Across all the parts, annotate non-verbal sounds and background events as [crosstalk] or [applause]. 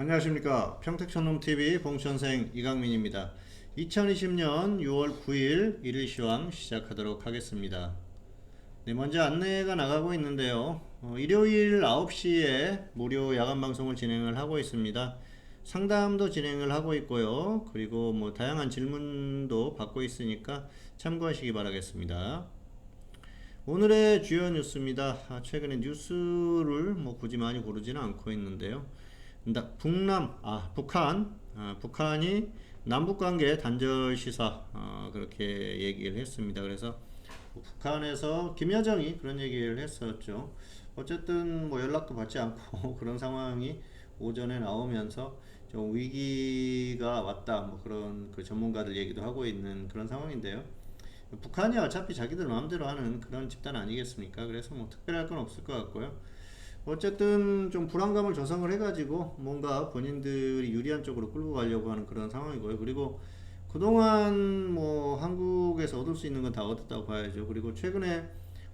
안녕하십니까. 평택천놈TV 봉천생 이강민입니다. 2020년 6월 9일 일일 시황 시작하도록 하겠습니다. 네, 먼저 안내가 나가고 있는데요. 어, 일요일 9시에 무료 야간 방송을 진행을 하고 있습니다. 상담도 진행을 하고 있고요. 그리고 뭐 다양한 질문도 받고 있으니까 참고하시기 바라겠습니다. 오늘의 주요 뉴스입니다. 아, 최근에 뉴스를 뭐 굳이 많이 고르지는 않고 있는데요. 나- 북남, 아 북한, 아, 북한이 남북 관계 단절 시사 아, 그렇게 얘기를 했습니다. 그래서 뭐 북한에서 김여정이 그런 얘기를 했었죠. 어쨌든 뭐 연락도 받지 않고 [laughs] 그런 상황이 오전에 나오면서 좀 위기가 왔다 뭐 그런 그 전문가들 얘기도 하고 있는 그런 상황인데요. 북한이 어차피 자기들 마음대로 하는 그런 집단 아니겠습니까? 그래서 뭐 특별할 건 없을 것 같고요. 어쨌든 좀 불안감을 조성을 해가지고 뭔가 본인들이 유리한 쪽으로 끌고 가려고 하는 그런 상황이고요. 그리고 그동안 뭐 한국에서 얻을 수 있는 건 다 얻었다고 봐야죠. 그리고 최근에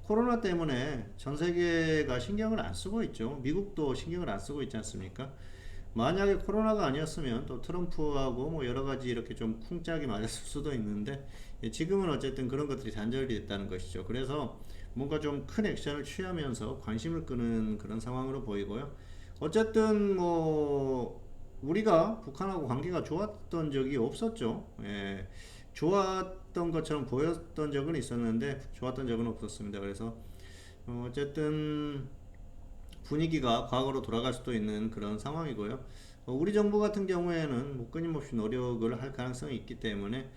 코로나 때문에 전 세계가 신경을 안 쓰고 있죠. 미국도 신경을 안 쓰고 있지 않습니까? 만약에 코로나가 아니었으면 또 트럼프하고 뭐 여러 가지 이렇게 좀 쿵짝이 맞았을 수도 있는데 예, 지금은 어쨌든 그런 것들이 단절이 됐다는 것이죠. 그래서 뭔가 좀 큰 액션을 취하면서 관심을 끄는 그런 상황으로 보이고요. 어쨌든 뭐 우리가 북한하고 관계가 좋았던 적이 없었죠. 예, 좋았던 것처럼 보였던 적은 있었는데 좋았던 적은 없었습니다. 그래서 어, 어쨌든 분위기가 과거로 돌아갈 수도 있는 그런 상황이고요. 어, 우리 정부 같은 경우에는 뭐 끊임없이 노력을 할 가능성이 있기 때문에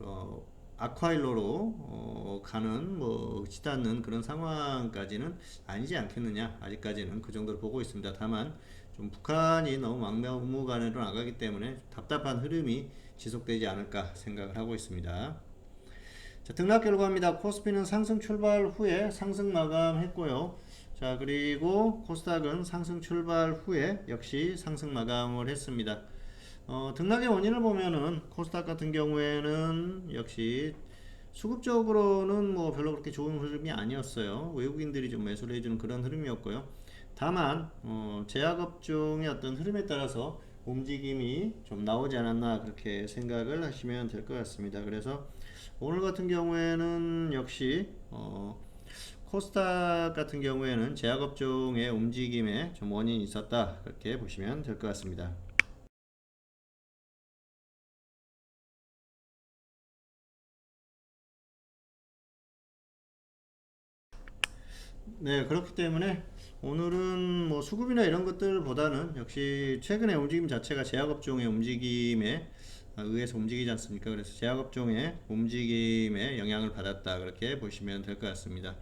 어, 아쿠아일로로 어, 가는 뭐 치닫는 그런 상황까지는 아니지 않겠느냐 아직까지는 그 정도로 보고 있습니다. 다만 좀 북한이 너무 막무가내로 나가기 때문에 답답한 흐름이 지속되지 않을까 생각을 하고 있습니다. 자, 등락 결과입니다. 코스피는 상승 출발 후에 상승 마감했고요. 자, 그리고 코스닥은 상승 출발 후에 역시 상승 마감을 했습니다. 어, 등락의 원인을 보면은 코스닥 같은 경우에는 역시 수급적으로는 뭐 별로 그렇게 좋은 흐름이 아니었어요. 외국인들이 좀 매수를 해주는 그런 흐름이었고요. 다만 어, 제약업종의 어떤 흐름에 따라서 움직임이 좀 나오지 않았나 그렇게 생각을 하시면 될 것 같습니다. 그래서 오늘 같은 경우에는 역시 어, 코스닥 같은 경우에는 제약업종의 움직임에 좀 원인이 있었다 그렇게 보시면 될 것 같습니다. 네, 그렇기 때문에 오늘은 뭐 수급이나 이런 것들보다는 역시 최근의 움직임 자체가 제약업종의 움직임에 의해서 움직이지 않습니까? 그래서 제약업종의 움직임에 영향을 받았다 그렇게 보시면 될 것 같습니다.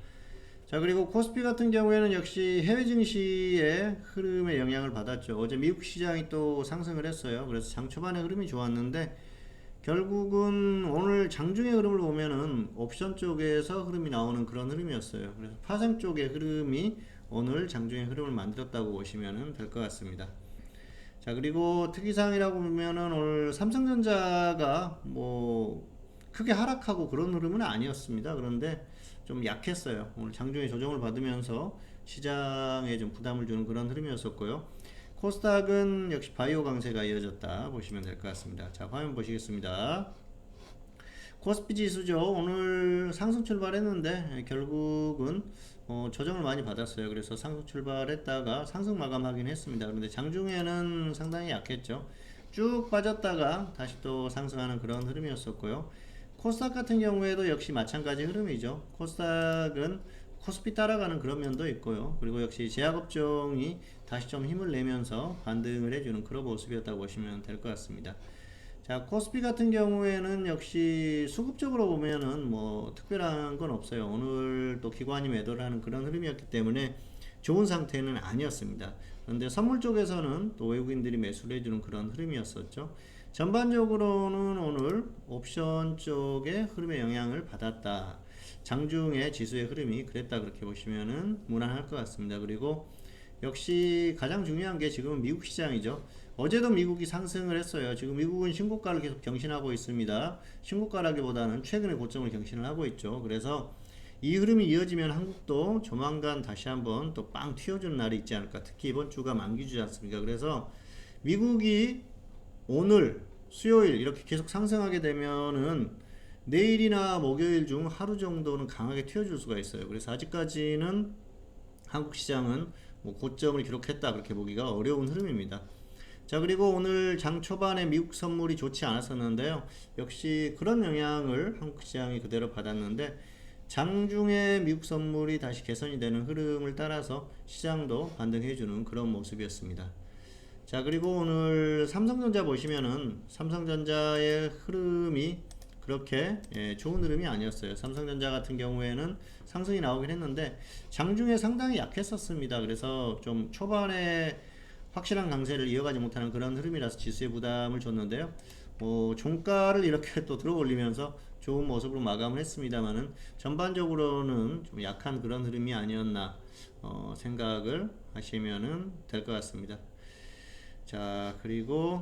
자 그리고 코스피 같은 경우에는 역시 해외 증시의 흐름에 영향을 받았죠. 어제 미국 시장이 또 상승을 했어요. 그래서 장 초반에 흐름이 좋았는데 결국은 오늘 장중의 흐름을 보면은 옵션 쪽에서 흐름이 나오는 그런 흐름이었어요. 그래서 파생 쪽의 흐름이 오늘 장중의 흐름을 만들었다고 보시면 될 것 같습니다. 자 그리고 특이사항이라고 보면은 오늘 삼성전자가 뭐 크게 하락하고 그런 흐름은 아니었습니다. 그런데 좀 약했어요. 오늘 장중에 조정을 받으면서 시장에 좀 부담을 주는 그런 흐름이었었고요. 코스닥은 역시 바이오 강세가 이어졌다 보시면 될 것 같습니다. 자 화면 보시겠습니다. 코스피 지수죠. 오늘 상승 출발했는데 결국은 어, 조정을 많이 받았어요. 그래서 상승 출발했다가 상승 마감하긴 했습니다. 그런데 장중에는 상당히 약했죠. 쭉 빠졌다가 다시 또 상승하는 그런 흐름이었었고요. 코스닥 같은 경우에도 역시 마찬가지 흐름이죠. 코스닥은 코스피 따라가는 그런 면도 있고요. 그리고 역시 제약업종이 다시 좀 힘을 내면서 반등을 해주는 그런 모습이었다고 보시면 될 것 같습니다. 자, 코스피 같은 경우에는 역시 수급적으로 보면은 뭐 특별한 건 없어요. 오늘 또 기관이 매도를 하는 그런 흐름이었기 때문에 좋은 상태는 아니었습니다. 그런데 선물 쪽에서는 또 외국인들이 매수를 해주는 그런 흐름이었었죠. 전반적으로는 오늘 옵션 쪽의 흐름에 영향을 받았다. 장중의 지수의 흐름이 그랬다 그렇게 보시면은 무난할 것 같습니다. 그리고 역시 가장 중요한 게 지금 미국 시장이죠. 어제도 미국이 상승을 했어요. 지금 미국은 신고가를 계속 경신하고 있습니다. 신고가라기보다는 최근의 고점을 경신을 하고 있죠. 그래서 이 흐름이 이어지면 한국도 조만간 다시 한번 또 빵 튀어주는 날이 있지 않을까. 특히 이번 주가 만기주지 않습니까? 그래서 미국이 오늘 수요일 이렇게 계속 상승하게 되면은 내일이나 목요일 중 하루 정도는 강하게 튀어줄 수가 있어요. 그래서 아직까지는 한국 시장은 뭐 고점을 기록했다 그렇게 보기가 어려운 흐름입니다. 자 그리고 오늘 장 초반에 미국 선물이 좋지 않았었는데요. 역시 그런 영향을 한국 시장이 그대로 받았는데 장중에 미국 선물이 다시 개선이 되는 흐름을 따라서 시장도 반등해주는 그런 모습이었습니다. 자 그리고 오늘 삼성전자 보시면은 삼성전자의 흐름이 그렇게 예, 좋은 흐름이 아니었어요. 삼성전자 같은 경우에는 상승이 나오긴 했는데 장중에 상당히 약했었습니다. 그래서 좀 초반에 확실한 강세를 이어가지 못하는 그런 흐름이라서 지수에 부담을 줬는데요. 뭐 종가를 이렇게 [laughs] 또 들어 올리면서 좋은 모습으로 마감을 했습니다만은 전반적으로는 좀 약한 그런 흐름이 아니었나 어, 생각을 하시면은 될 것 같습니다. 자 그리고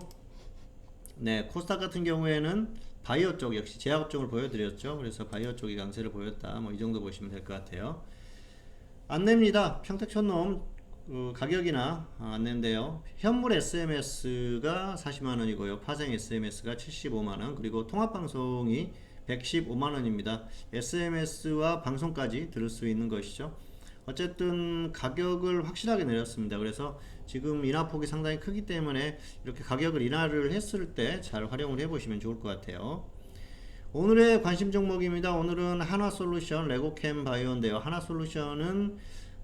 네 코스닥 같은 경우에는 바이오 쪽 역시 제약업 쪽을 보여드렸죠. 그래서 바이오 쪽이 강세를 보였다. 뭐 이 정도 보시면 될 것 같아요. 안내입니다. 평택촌놈 그 가격이나 안내인데요. 현물 SMS가 40만 원이고요. 파생 SMS가 75만 원. 그리고 통합 방송이 115만 원입니다. SMS와 방송까지 들을 수 있는 것이죠. 어쨌든 가격을 확실하게 내렸습니다. 그래서 지금 인하폭이 상당히 크기 때문에 이렇게 가격을 인하를 했을 때 잘 활용을 해보시면 좋을 것 같아요. 오늘의 관심 종목입니다. 오늘은 하나솔루션 레고캠 바이오인데요. 하나솔루션은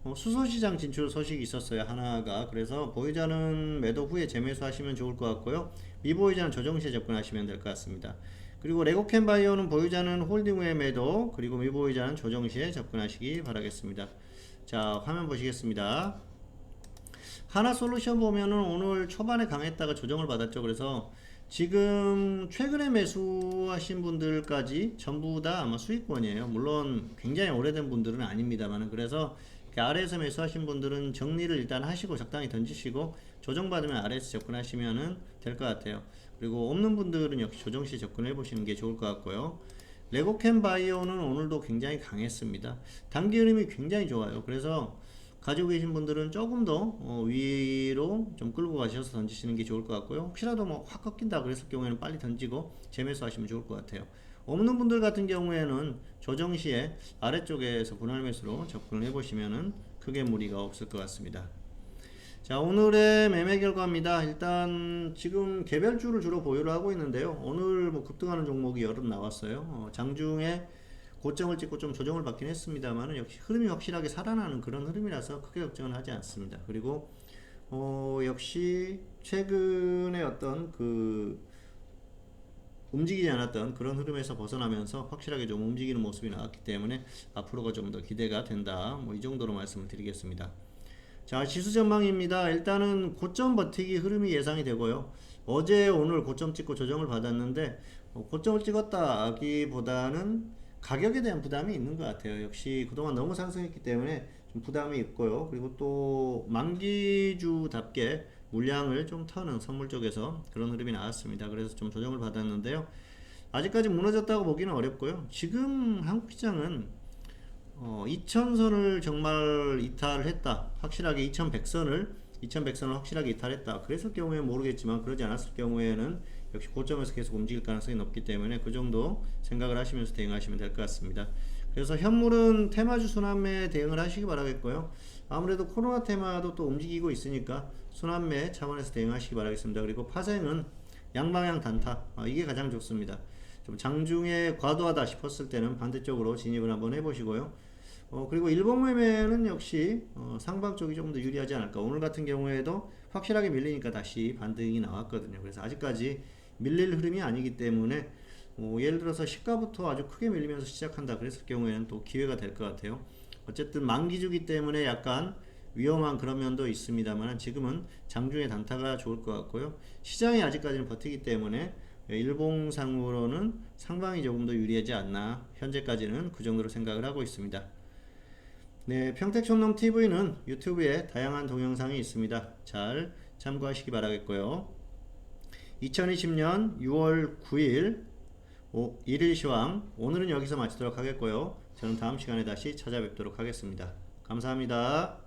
어, 수소시장 진출 소식이 있었어요. 하나가 그래서 보유자는 매도 후에 재매수 하시면 좋을 것 같고요. 미보유자는 조정 시에 접근하시면 될 것 같습니다. 그리고 레고캠 바이오는 보유자는 홀딩 후에 매도 그리고 미보유자는 조정 시에 접근하시기 바라겠습니다. 자 화면 보시겠습니다. 하나 솔루션 보면은 오늘 초반에 강했다가 조정을 받았죠. 그래서 지금 최근에 매수하신 분들까지 전부 다 아마 수익권이에요. 물론 굉장히 오래된 분들은 아닙니다만은 그래서 아래에서 매수하신 분들은 정리를 일단 하시고 적당히 던지시고 조정받으면 아래에서 접근하시면은 될것 같아요. 그리고 없는 분들은 역시 조정 시 접근해 보시는 게 좋을 것 같고요. 레고캠 바이오는 오늘도 굉장히 강했습니다. 단기 흐름이 굉장히 좋아요. 그래서 가지고 계신 분들은 조금 더 어, 위로 좀 끌고 가셔서 던지시는 게 좋을 것 같고요. 혹시라도 뭐 확 꺾인다 그랬을 경우에는 빨리 던지고 재매수 하시면 좋을 것 같아요. 없는 분들 같은 경우에는 조정 시에 아래쪽에서 분할 매수로 접근을 해보시면은 크게 무리가 없을 것 같습니다. 자 오늘의 매매 결과입니다. 일단 지금 개별주를 주로 보유를 하고 있는데요. 오늘 뭐 급등하는 종목이 여러 나왔어요. 어, 장중에 고점을 찍고 좀 조정을 받긴 했습니다만 역시 흐름이 확실하게 살아나는 그런 흐름이라서 크게 걱정은 하지 않습니다. 그리고 어, 역시 최근에 어떤 그 움직이지 않았던 그런 흐름에서 벗어나면서 확실하게 좀 움직이는 모습이 나왔기 때문에 앞으로가 좀 더 기대가 된다. 뭐 이 정도로 말씀을 드리겠습니다. 자, 지수 전망입니다. 일단은 고점 버티기 흐름이 예상이 되고요. 어제 오늘 고점 찍고 조정을 받았는데 어, 고점을 찍었다기보다는 가격에 대한 부담이 있는 것 같아요. 역시 그동안 너무 상승했기 때문에 좀 부담이 있고요. 그리고 또 만기주답게 물량을 좀 터는 선물 쪽에서 그런 흐름이 나왔습니다. 그래서 좀 조정을 받았는데요. 아직까지 무너졌다고 보기는 어렵고요. 지금 한국 시장은 어, 2000선을 정말 이탈했다. 확실하게 2100선을 2100선을 확실하게 이탈했다. 그랬을 경우에 모르겠지만 그러지 않았을 경우에는 역시 고점에서 계속 움직일 가능성이 높기 때문에 그 정도 생각을 하시면서 대응하시면 될 것 같습니다. 그래서 현물은 테마주 순환매 대응을 하시기 바라겠고요. 아무래도 코로나 테마도 또 움직이고 있으니까 순환매 차원에서 대응하시기 바라겠습니다. 그리고 파생은 양방향 단타 아, 이게 가장 좋습니다. 좀 장중에 과도하다 싶었을 때는 반대쪽으로 진입을 한번 해보시고요. 어, 그리고 일본 매매는 역시 어, 상방 쪽이 조금 더 유리하지 않을까. 오늘 같은 경우에도 확실하게 밀리니까 다시 반등이 나왔거든요. 그래서 아직까지 밀릴 흐름이 아니기 때문에 어, 예를 들어서 시가부터 아주 크게 밀리면서 시작한다 그랬을 경우에는 또 기회가 될 것 같아요. 어쨌든 만기주기 때문에 약간 위험한 그런 면도 있습니다만 지금은 장중에 단타가 좋을 것 같고요. 시장이 아직까지는 버티기 때문에 일봉상으로는 상방이 조금 더 유리하지 않나 현재까지는 그 정도로 생각을 하고 있습니다. 네, 평택촌놈 TV는 유튜브에 다양한 동영상이 있습니다. 잘 참고하시기 바라겠고요. 2020년 6월 9일 1일 시황 오늘은 여기서 마치도록 하겠고요. 저는 다음 시간에 다시 찾아뵙도록 하겠습니다. 감사합니다.